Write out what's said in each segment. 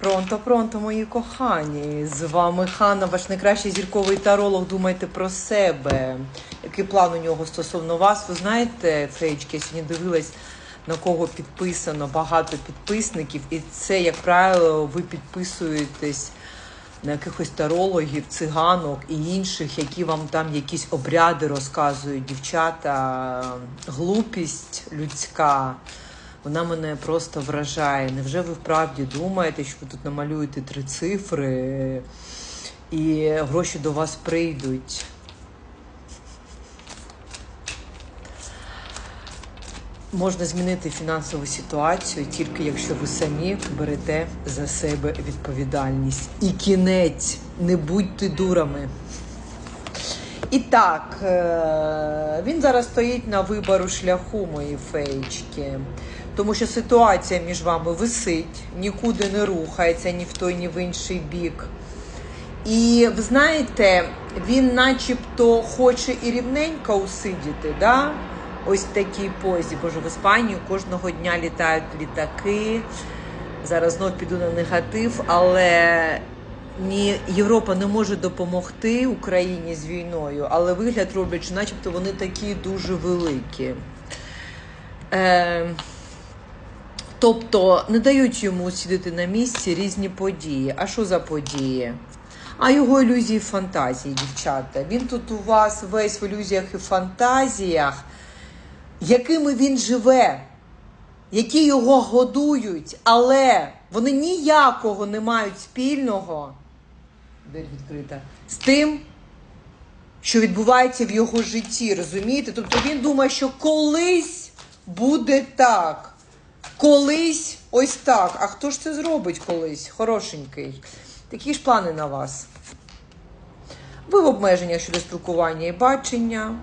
Пронто, пронто, мої кохані. З вами Ханна, ваш найкращий зірковий таролог. Думайте про себе. Який план у нього стосовно вас? Ви знаєте, феєчки, я сьогодні дивилась, на кого підписано багато підписників, і це, як правило, ви підписуєтесь на якихось тарологів, циганок і інших, які вам там якісь обряди розказують, дівчата, глупість людська. Вона мене просто вражає. Невже ви вправді думаєте, що ви тут намалюєте три цифри і гроші до вас прийдуть? Можна змінити фінансову ситуацію тільки якщо ви самі берете за себе відповідальність. І кінець, не будьте дурами. І так, е, він зараз стоїть на вибору шляху, мої феєчки. Тому що ситуація між вами висить, нікуди не рухається ні в той, ні в інший бік. І ви знаєте, він начебто хоче і рівненько усидіти, да? ось такій позі. Боже, в Іспанію кожного дня літають літаки. Зараз знов піду на негатив, але ні Європа не може допомогти Україні з війною, але вигляд роблять, що начебто вони такі дуже великі. Е, тобто не дають йому сидіти на місці різні події. А що за події? А його ілюзії фантазії, дівчата. Він тут у вас весь в ілюзіях і фантазіях, якими він живе, які його годують, але вони ніякого не мають спільного. Дверь відкрита. З тим, що відбувається в його житті, розумієте? Тобто він думає, що колись буде так. Колись ось так. А хто ж це зробить колись? Хорошенький. Такі ж плани на вас. Ви в обмеженнях щодо спілкування і бачення.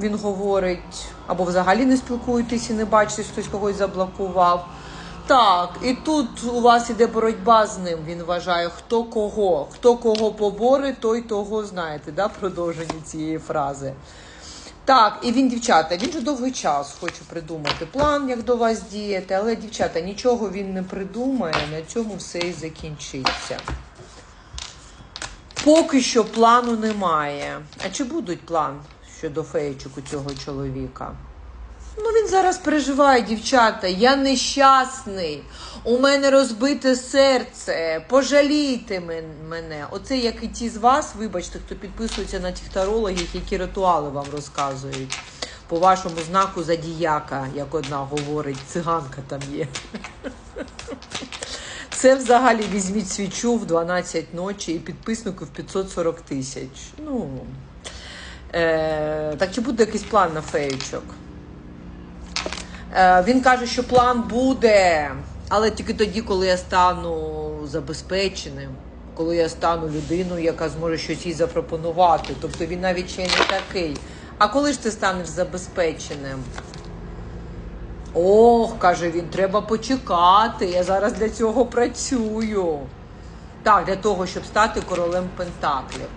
Він говорить, або взагалі не спілкуєтесь і не бачите, хтось когось заблокував. Так, і тут у вас іде боротьба з ним. Він вважає, хто кого, хто кого поборе, той того знаєте, да, продовження цієї фрази. Так, і він, дівчата, він вже довгий час хоче придумати план, як до вас діяти, але, дівчата, нічого він не придумає, на цьому все і закінчиться. Поки що плану немає. А чи будуть план щодо феєчок у цього чоловіка? Ну, він зараз переживає, дівчата. Я нещасний. У мене розбите серце. Пожалійте мене. Оце як і ті з вас, вибачте, хто підписується на тих тарологів, які ритуали вам розказують. По вашому знаку задіяка, як одна говорить, циганка там є. Це взагалі візьміть свічу в 12 ночі і підписників 540 тисяч. Ну, е, так чи буде якийсь план на феючок? Е, Він каже, що план буде, але тільки тоді, коли я стану забезпеченим, коли я стану людиною, яка зможе щось їй запропонувати. Тобто він навіть ще й не такий. А коли ж ти станеш забезпеченим? Ох, каже він, треба почекати. Я зараз для цього працюю. Так, для того, щоб стати королем Пентаклів.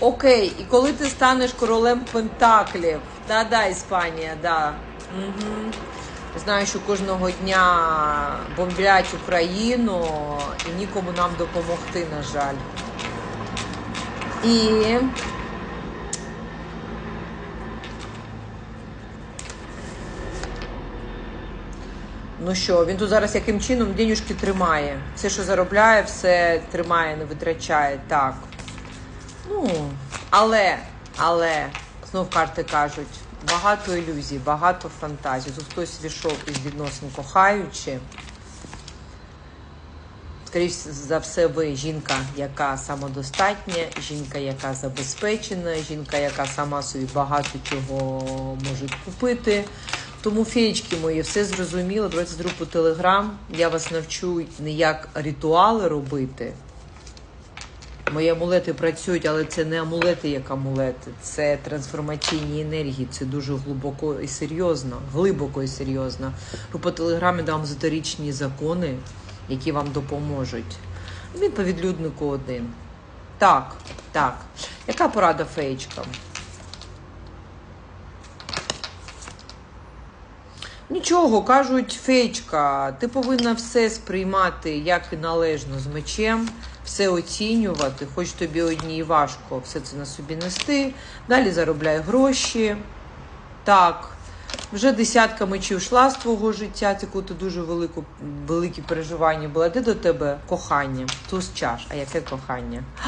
Окей, і коли ти станеш королем Пентаклів, да-да, Іспанія, да. Угу. Знаю, що кожного дня бомблять Україну і нікому нам допомогти, на жаль. І Ну що, він тут зараз яким чином денюжки тримає. Все, що заробляє, все тримає, не витрачає. Так. Ну, але, але, знов карти кажуть, багато ілюзій, багато фантазій. Тут хтось війшов із відносин кохаючи. Скоріше за все, ви жінка, яка самодостатня, жінка, яка забезпечена, жінка, яка сама собі багато чого може купити. Тому, феєчки мої, все зрозуміло. Давайте з групу Телеграм. Я вас навчу не як ритуали робити. Мої амулети працюють, але це не амулети як амулети, це трансформаційні енергії. Це дуже глибоко і серйозно, глибоко і серйозно. Група Телеграм я дам езотеричні закони, які вам допоможуть. Він по відлюднику один. Так, так. Яка порада феєчкам? Нічого, кажуть, феєчка, ти повинна все сприймати як і належно з мечем, все оцінювати, хоч тобі одній важко все це на собі нести. Далі заробляй гроші. Так, вже десятка мечів йшла з твого життя, це коли дуже велику, великі переживання була. Де до тебе кохання? Туз чаш. А яке кохання?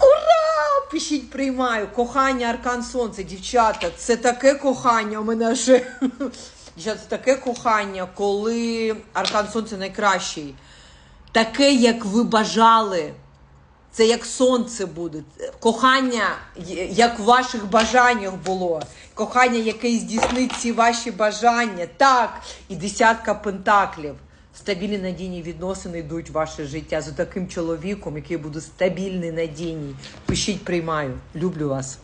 Ура! Пишіть, приймаю. Кохання Аркан Сонце, дівчата. Це таке кохання. У мене аж. Дівчата, це таке кохання, коли Аркан Сонце найкращий. Таке, як ви бажали. Це як сонце буде. Кохання, як в ваших бажаннях було. Кохання, яке здійснить ці ваші бажання. Так, і десятка пентаклів. Стабільні надійні відносини йдуть в ваше життя з таким чоловіком, який буде стабільний, надійний. Пишіть, приймаю. Люблю вас.